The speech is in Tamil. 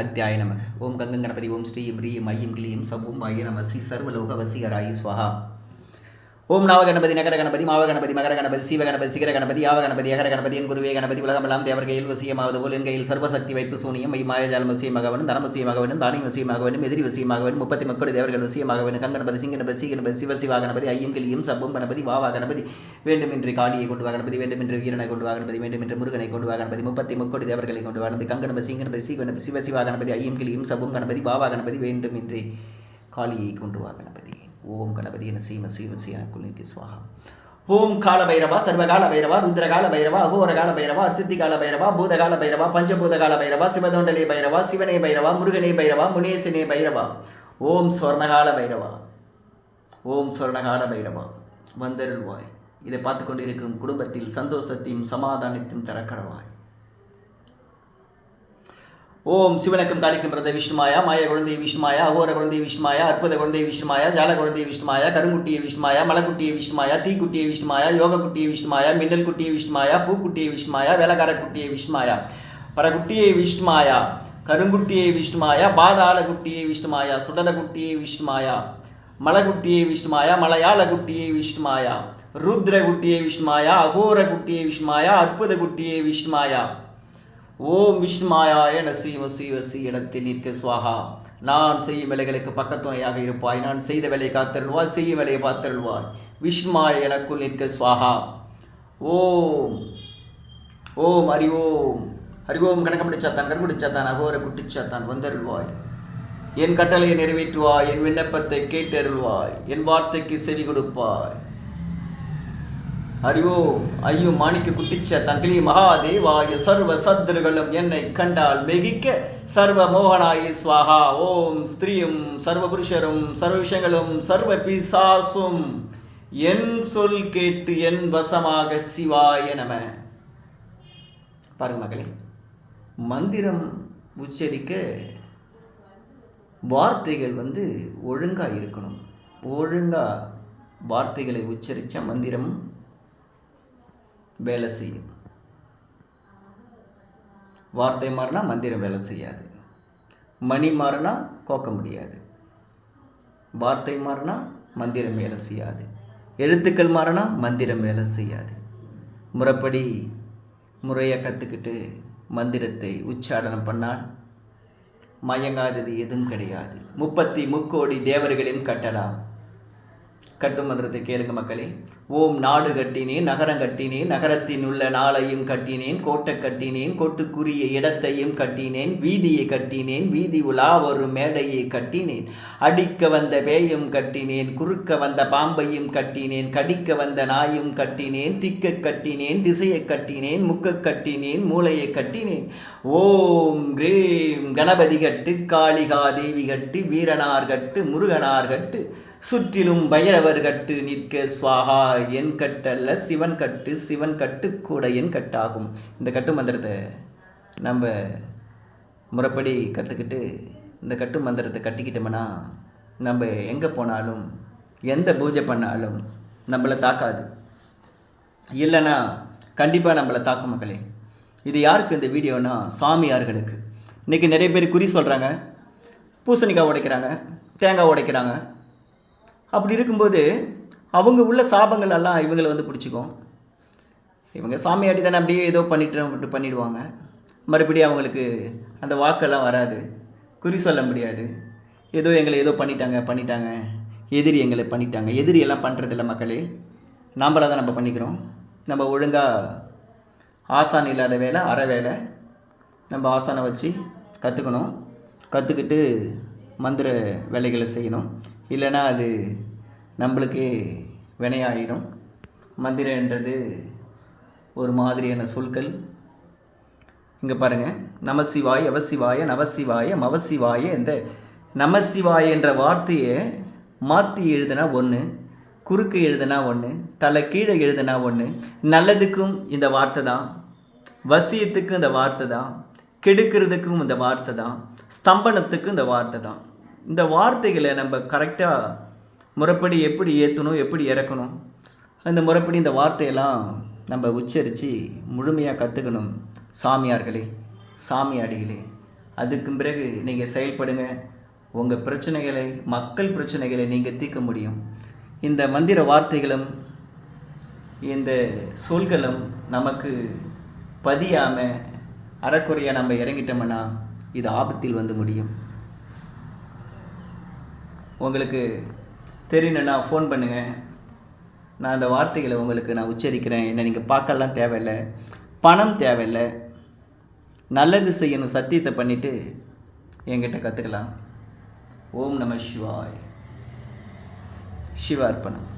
அத்தியாய நமக. ஓம் கங்கம் கணபதி ஓம் ஸ்ரீம் ரீம் ஐயம் கிளியும் சவும் ஐய நமசி சர்வலோக வசிகராயி ஸ்வஹா. ஓம் நாவ கணபதி நகர கணபதி மாவ கணபதி மகர கணபதி சீவ கணபதி சிகர கணபதி யாவ கணபதி அகர கணபதி என் குருவே கணபதி உலகமெல்லாம் தேவர் கையில் வசியமாவது போல் என் கையில் சர்வசக்தி வைப்பு சூனியம் மை மாயஜாலம் வசியமாக வேண்டும் தனம் வசியமாக வேண்டும் தானியம் வசியமாக வேண்டும் எதிரி வசியமாக வேண்டும் முப்பத்தி மக்கள் தேவர்கள் வசியமாக வேண்டும் கங்கணபதி சிங்கணபதி சீகணபதி சிவ சிவா கணபதி ஐயம் கிளியும் சப்பும் கணபதி வாவா கணபதி வேண்டுமென்று காளியை கொண்டு வா கணபதி வேண்டுமென்று வீரனை கொண்டு வா கணபதி வேண்டுமென்று முருகனை கொண்டு வா கணபதி முப்பத்தி முக்கோடி தேவர்களை கொண்டு வா கணபதி கங்கணபதி சிங்கணபதி சீகணபதி சிவ சிவா கணபதி ஐயம் கிளியும் சப்பும் கணபதி வாவா கணபதி வேண்டுமென்று காளியை கொண்டு வா கணபதி. ஓம் கணபதி என சீம சீம சீனக்குள் நிற்கு சுவாகா. ஓம் கால பைரவா சர்வகால பைரவா ருத்ரகால பைரவா அகோரகால பைரவா அர்சித்திகால பைரவா பூதகால பைரவா பஞ்சபூதகால பைரவா சிவதோண்டலே பைரவா சிவனே பைரவா முருகனே பைரவா முனேசனே பைரவா. ஓம் சொர்ணகால பைரவா. ஓம் சொர்ணகால பைரவா. வந்தருள்வாய். இதை பார்த்து கொண்டிருக்கும் குடும்பத்தில் சந்தோஷத்தையும் சமாதானத்தையும் தரக்கடவாய். ஓம் சிவனுக்கும் காளிக்கும் பிரத விஷ்ணுமாயா மாய குழந்தை விஷ்ணுமாயா அகோர குழந்தை விஷ்ணுமாயா அற்புத குழந்தை விஷ்ணுமாயா ஜால குழந்தை விஷ்ணுமாயா கருங்குட்டிய விஷ்ணுமாயா மலக்குட்டிய விஷ்ணுமாயா தீக்குட்டிய விஷ்ணுமாயா யோக குட்டிய விஷ்ணுமாயா மின்னல் குட்டிய விஷ்ணுமாயா பூக்குட்டிய விஷ்ணுமாயா வேலக்கார குட்டிய விஷ்ணுமாயா பரகுட்டியை விஷ்ணுமாயா கருங்குட்டியை விஷ்ணுமாயா பாதாள குட்டியை விஷ்ணுமாயா சுடல குட்டியை விஷ்ணுமாயா மலகுட்டியை விஷ்ணுமாயா மலையாள குட்டியை விஷ்ணுமாயா ருத்ர குட்டியை விஷ்ணுமாயா அகோர குட்டியை விஷ்ணுமாயா அற்புத குட்டியை விஷ்ணுமாயா ஓம் விஷ்ணுமாயாய நசீம சீவசி இடத்தில் நிற்க சுவாகா. நான் செய்யும் வேலைகளுக்கு பக்கத்துணையாக இருப்பாய். நான் செய்த வேலையை காத்தருள்வாய் செய்யும் வேலையை பார்த்தருள்வாய். விஷ்ணுமாய எனக்குள் நிற்க சுவாகா. ஓம். ஓம் ஹரி ஓம். ஹரி ஓம் கண் முடிச்சாத்தான் அகோர குட்டிச்சாத்தான் வந்தருள்வாய். என் கட்டளையை நிறைவேற்றுவாய் என் விண்ணப்பத்தை கேட்டருள்வாய் என் வார்த்தைக்கு செவி கொடுப்பாய். அறிவோ ஐயோ மாணிக்க குட்டிச்ச தங்கிலி மகாதேவாய சர்வ சத்ருகளும் என்னை கண்டால் மெகிக்க சர்வ மோகனாய ஸ்வாகா ஓம் ஸ்திரீயும் சர்வ புருஷரும் சர்வ விஷயங்களும் சர்வ பிசாசும் என் சொல் கேட்டு என் வசமாக சிவாய நம. பாருங்க மகளே மந்திரம் உச்சரிக்க வார்த்தைகள் வந்து ஒழுங்கா இருக்கணும். ஒழுங்கா வார்த்தைகளை உச்சரித்த மந்திரம் வேலை செய்யும். வார்த்தை மாறினா மந்திரம் வேலை செய்யாது. மணி மாறினா கோக்க முடியாது. வார்த்தை மாறினா மந்திரம் வேலை செய்யாது. எழுத்துக்கள் மாறினா மந்திரம் வேலை செய்யாது. முறைப்படி முறையாக கற்றுக்கிட்டு மந்திரத்தை உச்சாடனம் பண்ணால் மயங்காதது எதுவும் கிடையாது. முப்பத்தி முக்கோடி தேவர்களையும் கட்டலாம். கட்டும் மந்திரத்தை கேளுங்க மக்களே. ஓம் நாடு கட்டினேன் நகரம் கட்டினேன் நகரத்தின் உள்ள நாளையும் கட்டினேன் கோட்டை கட்டினேன் கோட்டுக்குரிய இடத்தையும் கட்டினேன் வீதியை கட்டினேன் வீதி உலா ஒரு மேடையை கட்டினேன். அடிக்க வந்த பேயும் கட்டினேன் குறுக்க வந்த பாம்பையும் கட்டினேன் கடிக்க வந்த நாயும் கட்டினேன் திக்க கட்டினேன் திசையை கட்டினேன் முக்க கட்டினேன் மூளையை கட்டினேன். ஓம் ரேம் கணபதி கட்டு காளிகா தேவி கட்டு வீரனார் கட்டு முருகனார் கட்டு. சுற்றிலும் பைரவர் கட்டு நிற்க சுவாகா என் கட்டல்ல சிவன் கட்டு சிவன் கட்டு கூட என் கட்டாகும். இந்த கட்டு மந்திரத்தை நம்ம முறைப்படி கற்றுக்கிட்டு இந்த கட்டு மந்திரத்தை கட்டிக்கிட்டோம்னா நம்ம எங்கே போனாலும் எந்த பூஜை பண்ணாலும் நம்மளை தாக்காது. இல்லைன்னா கண்டிப்பாக நம்மளை தாக்கும் மக்களே. இது யாருக்கு இந்த வீடியோனா சாமியார்களுக்கு. இன்றைக்கி நிறைய பேர் குறி சொல்கிறாங்க பூசணிக்காய் உடைக்கிறாங்க தேங்காய் உடைக்கிறாங்க. அப்படி இருக்கும்போது அவங்க உள்ள சாபங்கள் எல்லாம் இவங்களை வந்து பிடிச்சிக்கும். இவங்க சாமியாட்டி தானே அப்படியே ஏதோ பண்ணிட்டு பண்ணிடுவாங்க. மறுபடியும் அவங்களுக்கு அந்த வாக்கெல்லாம் வராது. குறி சொல்ல முடியாது. ஏதோ எங்களை ஏதோ பண்ணிட்டாங்க பண்ணிட்டாங்க. எதிரி எங்களை பண்ணிட்டாங்க. எதிரி எல்லாம் பண்ணுறதில்ல மக்களே. நாம்பளாக தான் நம்ம பண்ணிக்கிறோம். நம்ம ஒழுங்காக ஆசான் இல்லாத வேலை அற வேலை. நம்ம ஆசானை வச்சு கற்றுக்கணும் கற்றுக்கிட்டு மந்திர வேலைகளை செய்யணும். இல்லைன்னா அது நம்மளுக்கே வினையாயிடும். மந்திரன்றது ஒரு மாதிரியான சொற்கள். இங்கே பாருங்கள் நமசிவாய் அவசிவாய நவசிவாய மவசிவாய இந்த நமசிவாய என்ற வார்த்தையை மாற்றி எழுதுனா ஒன்று குறுக்கு எழுதுனா ஒன்று தலை கீழே எழுதுனா ஒன்று நல்லதுக்கும் இந்த வார்த்தை தான் வசியத்துக்கும் இந்த வார்த்தை தான் கெடுக்கிறதுக்கும் இந்த வார்த்தை தான் ஸ்தம்பனத்துக்கும் இந்த வார்த்தை தான். இந்த வார்த்தைகளை நம்ம கரெக்டாக முறைப்படி எப்படி ஏற்றணும் எப்படி இறக்கணும் அந்த முறைப்படி இந்த வார்த்தையெல்லாம் நம்ம உச்சரித்து முழுமையாக கற்றுக்கணும் சாமியார்களே சாமியாடிகளே. அதுக்கு பிறகு நீங்கள் செயல்படுங்க. உங்கள் பிரச்சனைகளை மக்கள் பிரச்சனைகளை நீங்கள் தீர்க்க முடியும். இந்த மந்திர வார்த்தைகளும் இந்த சொல்களும் நமக்கு பதியாமல் அறக்குறையாக நம்ம இறங்கிட்டோம்னா இது ஆபத்தில் வந்து முடியும். உங்களுக்கு தெரியணுன்னா ஃபோன் பண்ணுங்கள் நான் அந்த வார்த்தைகளை உங்களுக்கு நான் உச்சரிக்கிறேன். என்னை நீங்கள் பார்க்கலாம் தேவையில்லை. பணம் தேவையில்லை. நல்லது செய்யணும் சத்தியத்தை பண்ணிவிட்டு என்கிட்ட கற்றுக்கலாம் ஓம் நம சிவாய். சிவார்ப்பணம்.